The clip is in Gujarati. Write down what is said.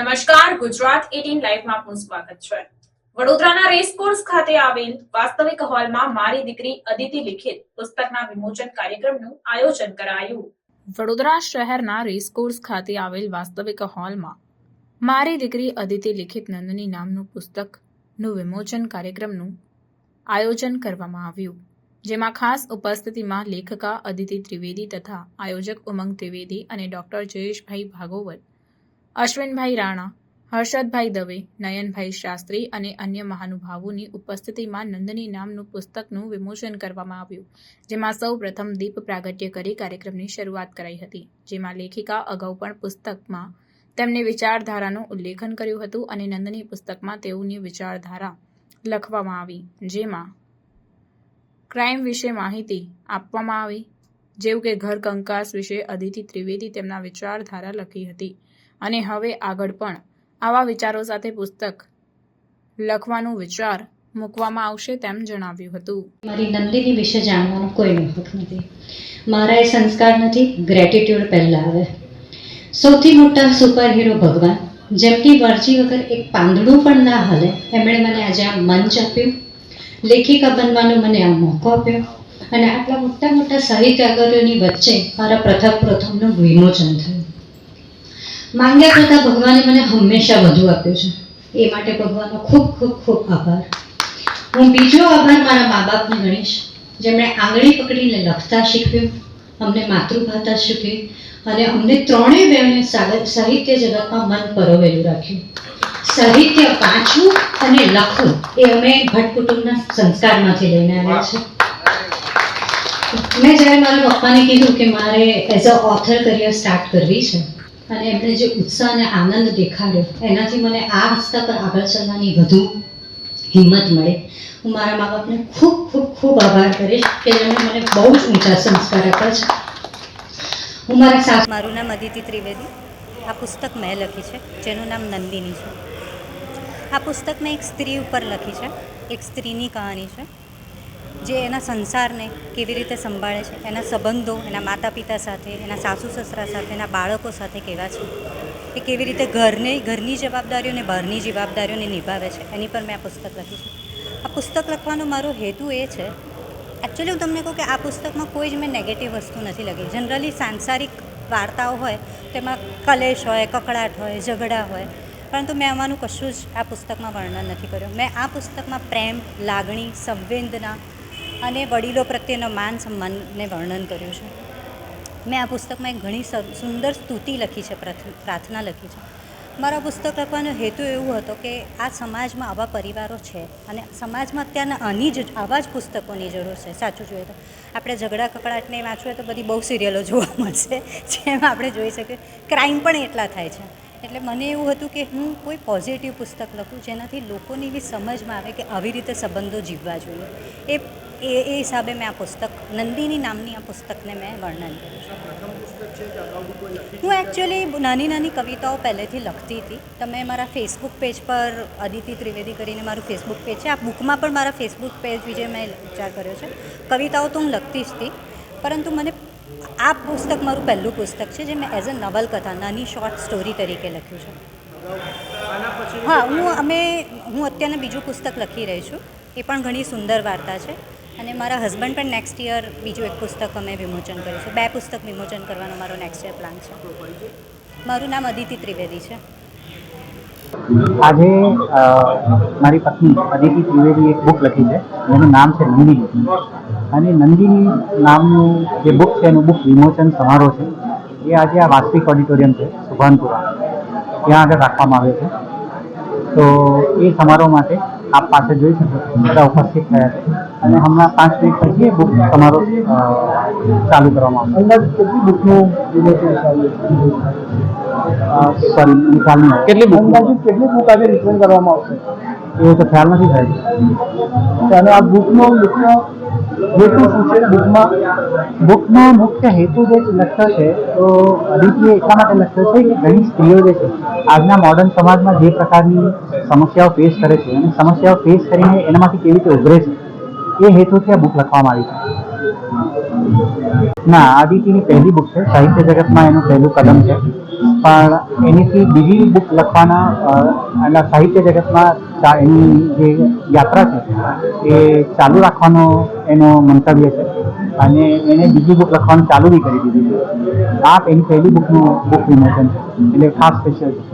નમસ્કાર, ગુજરાત 18 લાઈવમાં આપનું સ્વાગત છે. વડોદરાના રેસકોર્સ ખાતે આવેલ વાસ્તવિક હોલમાં મારી દીકરી અદિતિ લિખિત પુસ્તકના વિમોચન કાર્યક્રમનું આયોજન કરાયું. વડોદરા શહેરના રેસકોર્સ ખાતે આવેલ વાસ્તવિક હોલમાં મારી દીકરી અદિતિ લિખિત નંદની નામનું પુસ્તકનું વિમોચન કાર્યક્રમનું આયોજન કરવામાં આવ્યું, જેમાં ખાસ ઉપસ્થિતિમાં લેખિકા અદિતિ ત્રિવેદી તથા આયોજક ઉમંગ ત્રિવેદી અને ડોક્ટર જયેશભાઈ ભાગોવત અશ્વિનભાઈ રાણા, હર્ષદભાઈ દવે, નયનભાઈ શાસ્ત્રી અને અન્ય મહાનુભાવોની ઉપસ્થિતિમાં નંદની નામનું પુસ્તકનું વિમોચન કરવામાં આવ્યું, જેમાં સૌ પ્રથમ દીપ પ્રાગટ્ય કરી કાર્યક્રમની શરૂઆત કરાઈ હતી, જેમાં લેખિકા અગાઉ પણ પુસ્તકમાં તેમની વિચારધારાનું ઉલ્લેખન કર્યું હતું અને નંદની પુસ્તકમાં તેઓની વિચારધારા લખવામાં આવી, જેમાં ક્રાઇમ વિશે માહિતી આપવામાં આવી, જેવું કે ઘર કંકાસ વિશે અદિતિ ત્રિવેદી તેમના વિચારધારા લખી હતી અને હવે આગળ પણ આવા વિચારો સાથે પુસ્તક લખવાનો વિચાર મૂકવામાં આવશે તેમ જણાવ્યું હતું. મારી નંદિની વિશે જાણવાનો કોઈ હક નથી. મારા એ સંસ્કાર નથી ગ્રેટિટ્યુડ પહેલાં આવે. સૌથી મોટા સુપર હીરો ભગવાન જેમની મરજી વગર એક પાંદડું પણ ના હલે, એમણે મને આજે આ મંચ આપ્યું. લેખિકા બનવાનો મને આ મોકો આપ્યો. અને આટલા મોટા મોટા સાહિત્યકારોની વચ્ચે મારા પ્રથમ પ્રથમનું વિમોચન થયું. માંગ્યા કરતાં ભગવાને મને હંમેશા વધુ આપ્યું છે. એ માટે ભગવાનનો ખૂબ ખૂબ ખૂબ આભાર. હું બીજો આભાર મારા મા બાપને ગણીશ. જેમણે આંગળી પકડીને લખતા શીખવ્યું અમને માતૃભાષા શીખવી અને અમને ત્રણેય બહેને સાહિત્ય જગતમાં મન પરોવેલું રાખ્યું. સાહિત્ય વાંચવું અને લખવું એ અમે ભટ્ટ કુટુંબના સંસ્કારમાંથી લઈને આવ્યા છે મેં જ્યારે મારા પપ્પાને કીધું કે મારે as a author career start કરવી છે અને એમણે જે ઉત્સાહ અને આનંદ દેખાડ્યો, એનાથી મને આ રસ્તા પર આગળ ચાલવાની વધુ હિંમત મળે. હું મારા મા બાપને ખૂબ ખૂબ ખૂબ આભાર કરીશ કે જેમણે મને બહુ જ ઊંચા સંસ્કાર આપ્યા છે. હું મારા સાસ મારું નામ અદિતિ ત્રિવેદી. આ પુસ્તક મેં લખી છે, જેનું નામ નંદિની છે. આ પુસ્તક મેં એક સ્ત્રી ઉપર લખી છે, એક સ્ત્રીની કહાની છે. જે એના સંસારને કેવી રીતે સંભાળે છે, એના સંબંધો એના માતા પિતા સાથે, એના સાસુ સસરા સાથે, એના બાળકો સાથે કેવા છે? એ કેવી રીતે ઘરને, ઘરની જવાબદારીઓ અને બહારની જવાબદારીઓને નિભાવે છે? એની પર મેં આ પુસ્તક લખી છે. આ પુસ્તક લખવાનો મારો હેતુ એ છે એકચ્યુઅલી હું તમને કહું કે આ પુસ્તકમાં કોઈ જ મેં નેગેટિવ વસ્તુ નથી લખી. જનરલી સાંસારિક વાર્તાઓ હોય, તેમાં કલેશ હોય કકડાટ હોય, ઝઘડા હોય, પરંતુ મેં આમાંનું કશું જ આ પુસ્તકમાં વર્ણન નથી કર્યું. મેં આ પુસ્તકમાં પ્રેમ, લાગણી, સંવેદના અને વડીલો પ્રત્યેનો માન સન્માનને વર્ણન કર્યું છે. મેં આ પુસ્તકમાં એક ઘણી સુંદર સ્તુતિ લખી છે પ્રાર્થના લખી છે. મારા પુસ્તક લખવાનો હેતુ એવો હતો કે આ સમાજમાં આવા પરિવારો છે અને સમાજમાં અત્યારના આની જ આવા જ પુસ્તકોની જરૂર છે. સાચું જોઈએ તો આપણે ઝઘડા કકડાટને વાંચવું તો બધી બહુ સિરિયલો જોવા મળશે, જેમાં આપણે જોઈ શકીએ. ક્રાઇમ પણ એટલા થાય છે. એટલે મને એવું હતું કે હું કોઈ પોઝિટિવ પુસ્તક લખું જેનાથી લોકોની એવી સમજમાં આવે કે આવી રીતે સંબંધો જીવવા જોઈએ. એ એ એ હિસાબે મેં આ પુસ્તક, નંદિની નામની આ પુસ્તકને મેં વર્ણન કર્યું હું એકચ્યુઅલી નાની નાની કવિતાઓ પહેલેથી લખતી હતી. તમે મારા ફેસબુક પેજ પર અદિતિ ત્રિવેદી કરીને મારું ફેસબુક પેજ છે. આ બુકમાં પણ મારા ફેસબુક પેજ વિશે મેં વિચાર કર્યો છે. કવિતાઓ તો હું લખતી જ હતી. પરંતુ મને આ પુસ્તક મારું પહેલું પુસ્તક છે, જે મેં એઝ અ નવલકથા, નાની શોર્ટ સ્ટોરી તરીકે લખ્યું છે. હા, હું અમે, હું અત્યારે બીજું પુસ્તક લખી રહી છું. એ પણ ઘણી સુંદર વાર્તા છે. અને મારા હસબન્ડ પણ નેક્સ્ટ યર બીજું એક પુસ્તક અમે વિમોચન કર્યું છે. બે પુસ્તક વિમોચન કરવાનો મારો નેક્સ્ટ યર પ્લાન છે. મારું નામ અદિતિ ત્રિવેદી છે. આજે મારી પત્ની અદિતિ ત્રિવેદી એક બુક લખી છે. જેનું નામ છે નંદિની અને નંદિની નામનું જે બુક છે, એનું બુક વિમોચન સમારોહ છે. એ આજે આ વાસ્તવિક ઓડિટોરિયમ છે, સુભાનપુરા. ત્યાં આગળ રાખવામાં આવ્યો છે. તો એ સમારોહ માટે આપ પાસે જોઈ શકો બધા ઉપસ્થિત થયા છે. અને હમણાં પાંચ મિનિટ પછી બુક તમારો ચાલુ કરવામાં આવશે. કેટલી બુકનું સોરી કેટલી બુક કેટલી બુક આજે રિટર્ન કરવામાં આવશે? એવું તો ખ્યાલ નથી થાય અને આ બુકનો મુખ્ય શું છે? બુકમાં, બુકનો મુખ્ય હેતુ જે લખ્યો છે, તો અદિતિએ એટલા માટે લખ્યો છે કે ઘણી સ્ત્રીઓ જે છે, આજના મોડર્ન સમાજમાં જે પ્રકારની સમસ્યાઓ ફેસ કરે છે અને સમસ્યાઓ ફેસ કરીને એનામાંથી કેવી રીતે ઉભરે છે, એ હેતુથી આ બુક લખવામાં આવી છે. ના આદિત્યની પહેલી બુક છે, સાહિત્ય જગતમાં એનું પહેલું કદમ છે. પણ એનીથી બીજી બુક લખવાના એના સાહિત્ય જગતમાં એની જે યાત્રા છે, એ ચાલુ રાખવાનો એનો મંતવ્ય છે. અને એને બીજી બુક લખવાનું ચાલુ બી કરી દીધી છે. આ એની પહેલી બુકનું બુક વિમોચન છે. એટલે ખાસ સ્પેશિયલ છે.